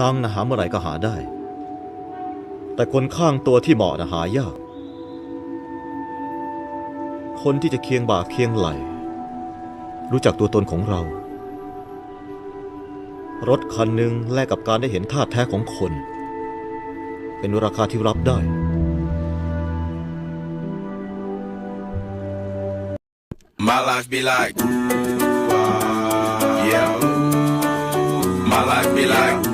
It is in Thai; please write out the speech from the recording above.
ตังนะหาเมื่อไหร่ก็หาได้ แต่คนข้างตัวที่เหมาะนะหายาก คนที่จะเคียงบ่าเคียงไหล รู้จักตัวตนของเรา รถคันหนึ่งแลกกับการได้เห็นท่าแท้ของคน เป็นราคาที่รับได้ My life be like, yeah. My life be like,